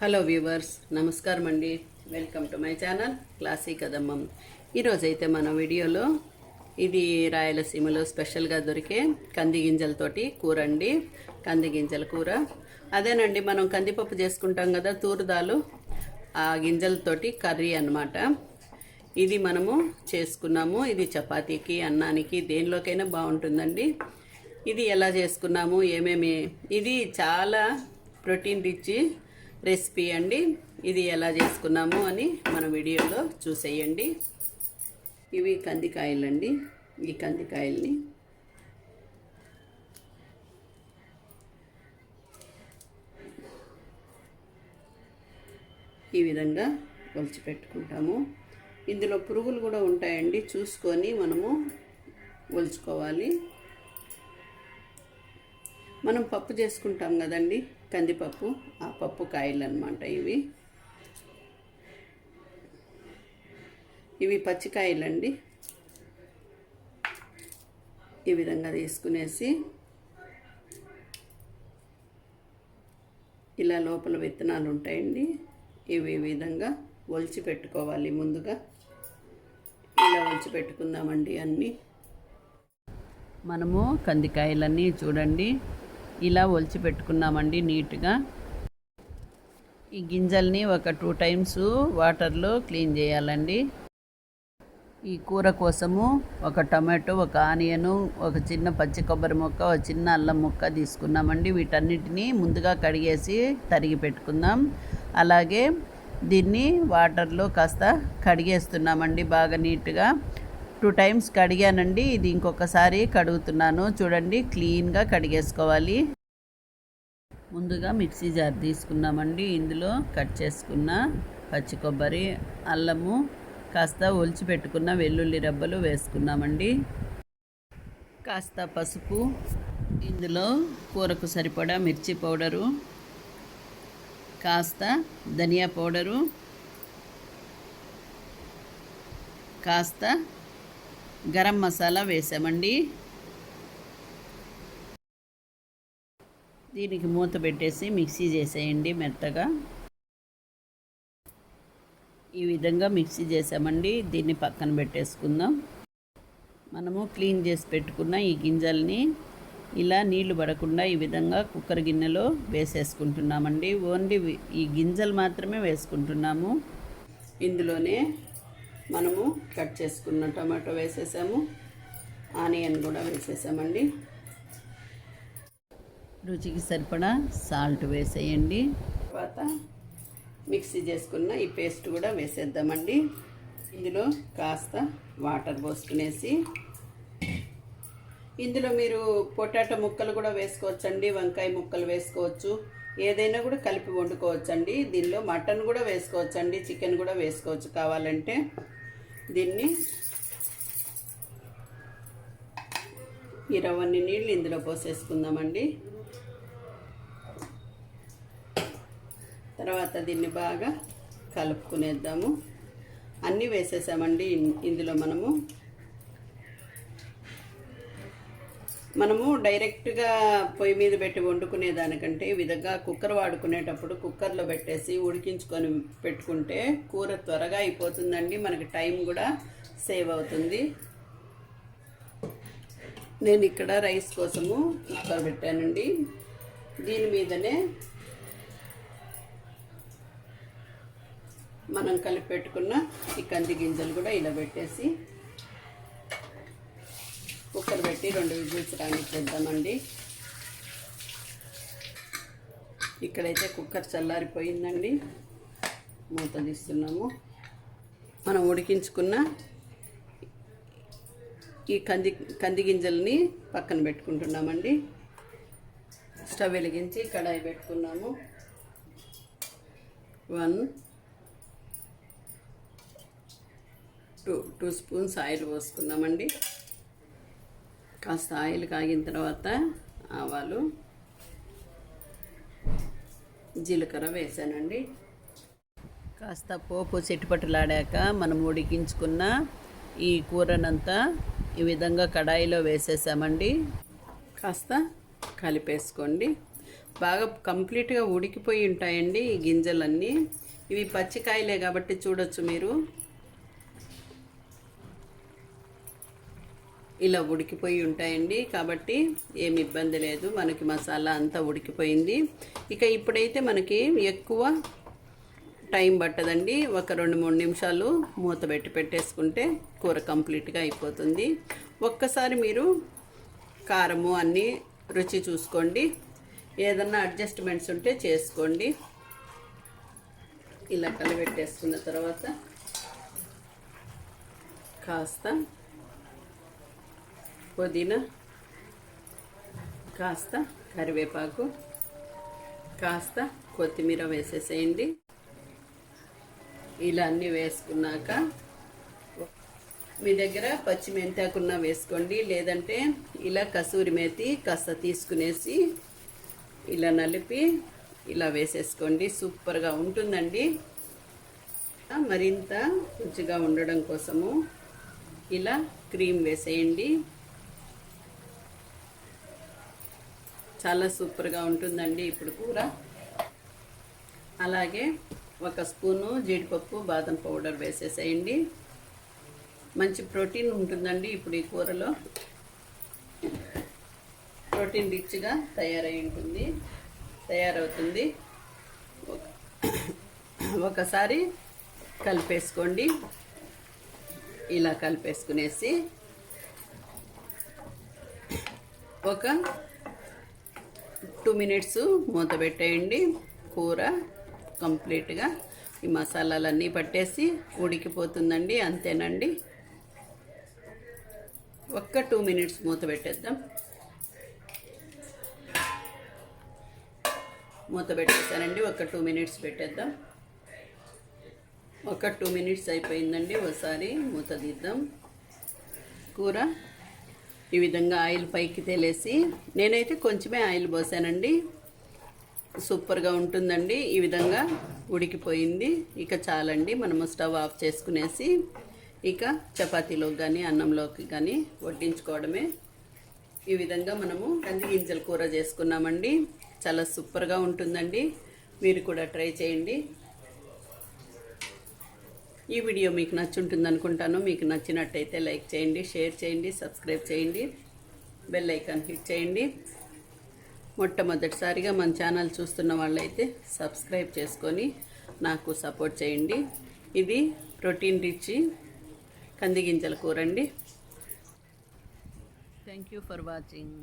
Hello viewers నమస్కారం అండి. Welcome to my channel classy కదమ్మం. ఈరోజైతే మన వీడియోలో ఇది రాయలసీమలో స్పెషల్గా దొరికే కంది గింజలతోటి కూర అండి కంది గింజల కూర. అదేనండి మనం కందిపప్పు చేసుకుంటాం కదా తూరుదాలు. ఆ గింజలతోటి కర్రీ అన్నమాట. ఇది మనము చేసుకున్నాము. ఇది చపాతీకి అన్నానికి దేనిలోకైనా బాగుంటుందండి. ఇది ఎలా చేసుకున్నాము ఏమేమి? ఇది చాలా ప్రోటీన్ రిచ్ రెసిపీ అండి. ఇది ఎలా చేసుకున్నాము అని మన వీడియోలో చూసేయండి. ఇవి కందికాయలండి. ఈ కందికాయల్ని ఈ విధంగా ఒలిచిపెట్టుకుంటాము ఇందులో పురుగులు కూడా ఉంటాయండి. చూసుకొని మనము ఒలుచుకోవాలి. మనం పప్పు చేసుకుంటాం కదండి కందిపప్పు ఆ పప్పు కాయలు అనమాట ఇవి. ఇవి పచ్చికాయలండి. ఈ విధంగా తీసుకునేసి ఇలా లోపల విత్తనాలు ఉంటాయండి. ఇవి ఈ విధంగా ఒలిచి పెట్టుకోవాలి ముందుగా. ఇలా ఒలిచి పెట్టుకుందామండి అన్నీ. మనము కందికాయలన్నీ చూడండి. ఇలా ఒలిచి పెట్టుకున్నామండి నీట్గా. ఈ గింజల్ని ఒక టూ టైమ్స్ వాటర్లో క్లీన్ చేయాలండి. ఈ కూర కోసము ఒక టమాటో ఒక ఆనియను ఒక చిన్న పచ్చి కొబ్బరి ముక్క ఒక చిన్న అల్లం ముక్క తీసుకున్నామండి. వీటన్నిటిని ముందుగా కడిగేసి తరిగి పెట్టుకుందాం. అలాగే దీన్ని వాటర్లో కాస్త కడిగేస్తున్నామండి బాగా నీట్గా. టూ టైమ్స్ కడిగానండి. ఇది ఇంకొకసారి కడుగుతున్నాను. చూడండి క్లీన్గా కడిగేసుకోవాలి. ముందుగా మిక్సీ జార్ తీసుకున్నామండి. ఇందులో కట్ చేసుకున్న పచ్చి కొబ్బరి అల్లము కాస్త ఒలిచి పెట్టుకున్న వెల్లుల్లి రబ్బలు వేసుకున్నామండి. కాస్త పసుపు ఇందులో కూరకు సరిపడా మిర్చి పౌడరు కాస్త ధనియా పౌడరు కాస్త గరం మసాలా వేసామండి. దీనికి మూత పెట్టేసి మిక్సీ చేసేయండి మెత్తగా. ఈ విధంగా మిక్సీ చేసామండి. దీన్ని పక్కన పెట్టేసుకుందాం. మనము క్లీన్ చేసి పెట్టుకున్న ఈ గింజల్ని ఇలా నీళ్ళు పడకుండా ఈ విధంగా కుక్కర్ గిన్నెలో వేసేసుకుంటున్నామండి. ఓన్లీ ఈ గింజలు మాత్రమే వేసుకుంటున్నాము. ఇందులోనే మనము కట్ చేసుకున్న టమాటో వేసేసాము. ఆనియన్ కూడా వేసేసామండి. రుచికి సరిపడా సాల్ట్ వేసేయండి. తర్వాత మిక్సీ చేసుకున్న ఈ పేస్ట్ కూడా వేసేద్దామండి. ఇందులో కాస్త వాటర్ పోసుకునేసి. ఇందులో మీరు పొటాటో ముక్కలు కూడా వేసుకోవచ్చండి వంకాయ ముక్కలు వేసుకోవచ్చు. ఏదైనా కూడా కలిపి వండుకోవచ్చండి. దీనిలో మటన్ కూడా వేసుకోవచ్చండి చికెన్ కూడా వేసుకోవచ్చు కావాలంటే. దీన్ని ఇరవై నీళ్ళు ఇందులో పోసేసుకుందామండి. తర్వాత దీన్ని బాగా కలుపుకునేద్దాము. అన్నీ వేసేసామండి. ఇందులో మనము మనము డైరెక్ట్గా పొయ్యి మీద పెట్టి వండుకునే దానికంటే ఈ విధంగా కుక్కర్ వాడుకునేటప్పుడు కుక్కర్లో పెట్టేసి ఉడికించుకొని పెట్టుకుంటే కూర త్వరగా అయిపోతుందండి. మనకి టైం కూడా సేవ్ అవుతుంది. నేను ఇక్కడ రైస్ కోసము కుక్కర్ పెట్టానండి. దీని మీదనే మనం కలిపి పెట్టుకున్న ఈ కంది గింజలు కూడా ఇలా పెట్టేసి కుక్కర్ పెట్టి రెండు విజిల్స్ రానిచ్చేద్దామండి. ఇక్కడైతే కుక్కర్ చల్లారిపోయిందండి. మూత తీస్తున్నాము. మనం ఉడికించుకున్న ఈ కంది కంది గింజల్ని పక్కన పెట్టుకుంటున్నామండి. స్టవ్ వెలిగించి కడాయి పెట్టుకున్నాము. One two two spoons oil పోసుకున్నామండి. కాస్త ఆయిల్ కాగిన తర్వాత ఆవాలు జీలకర్ర వేసానండి. కాస్త పోపు చెట్టుపట్టులాడాక మనం ఉడికించుకున్న ఈ కూరనంతా ఈ విధంగా కడాయిలో వేసేసామండి. కాస్త కలిపేసుకోండి. బాగా కంప్లీట్గా ఉడికిపోయి ఉంటాయండి ఈ గింజలన్నీ. ఇవి పచ్చికాయలే కాబట్టి చూడొచ్చు మీరు. ఇలా ఉడికిపోయి ఉంటాయండి. కాబట్టి ఏమి ఇబ్బంది లేదు. మనకి మసాలా అంతా ఉడికిపోయింది. ఇక ఇప్పుడైతే మనకి ఎక్కువ టైం పట్టదండి. ఒక రెండు మూడు నిమిషాలు మూత పెట్టి పెట్టేసుకుంటే కూర కంప్లీట్గా అయిపోతుంది. ఒక్కసారి మీరు కారము అన్నీ రుచి చూసుకోండి. ఏదన్నా అడ్జస్ట్మెంట్స్ ఉంటే చేసుకోండి. ఇలా కలిపెట్టేసుకున్న తర్వాత కాస్త పుదీనా కాస్త కరివేపాకు కాస్త కొత్తిమీర వేసేసేయండి. ఇలా అన్నీ వేసుకున్నాక మీ దగ్గర పచ్చి మెంతాకున్న వేసుకోండి. లేదంటే ఇలా కసూరి మేతి కాస్త తీసుకునేసి ఇలా నలిపి ఇలా వేసేసుకోండి. సూపర్గా ఉంటుందండి. మరింత రుచిగా ఉండడం కోసము ఇలా క్రీమ్ వేసేయండి. చాలా సూపర్గా ఉంటుందండి ఇప్పుడు కూర. అలాగే ఒక స్పూను జీడిపప్పు బాదం పౌడర్ వేసేసేయండి. మంచి ప్రోటీన్ ఉంటుందండి ఇప్పుడు ఈ కూరలో. ప్రోటీన్ రిచ్గా తయారై ఉంటుంది. తయారవుతుంది. ఒకసారి కలిపేసుకోండి. ఇలా కలిపేసుకునేసి ఒక టూ మినిట్స్ మూత పెట్టేయండి. కూర కంప్లీట్గా ఈ మసాలాలన్నీ పట్టేసి ఉడికిపోతుందండి అంతేనండి. ఒక్క టూ మినిట్స్ మూత పెట్టేద్దాం. మూత పెట్టేసానండి ఒక టూ మినిట్స్ పెట్టేద్దాం. ఒక టూ మినిట్స్ అయిపోయిందండి ఒకసారి మూత తీద్దాం. కూర ఈ విధంగా ఆయిల్ పైకి తేలేసి నేనైతే కొంచెమే ఆయిల్ పోసానండి. సూపర్గా ఉంటుందండి. ఈ విధంగా ఉడికిపోయింది. ఇక చాలండి. మనము స్టవ్ ఆఫ్ చేసుకునేసి ఇక చపాతీలోకి కానీ అన్నంలోకి కానీ వడ్డించుకోవడమే. ఈ విధంగా మనము కంది గింజల కూర చేసుకున్నామండి. చాలా సూపర్గా ఉంటుందండి. మీరు కూడా ట్రై చేయండి. ఈ వీడియో మీకు నచ్చుంటుంది అనుకుంటాను. మీకు నచ్చినట్టయితే లైక్ చేయండి షేర్ చేయండి సబ్స్క్రైబ్ చేయండి బెల్ ఐకాన్ హిట్ చేయండి. మొట్టమొదటిసారిగా మన ఛానల్ చూస్తున్న వాళ్ళైతే సబ్స్క్రైబ్ చేసుకొని నాకు సపోర్ట్ చేయండి. ఇది ప్రోటీన్ రిచ్ కంది గింజల కూర అండి. Thank you for watching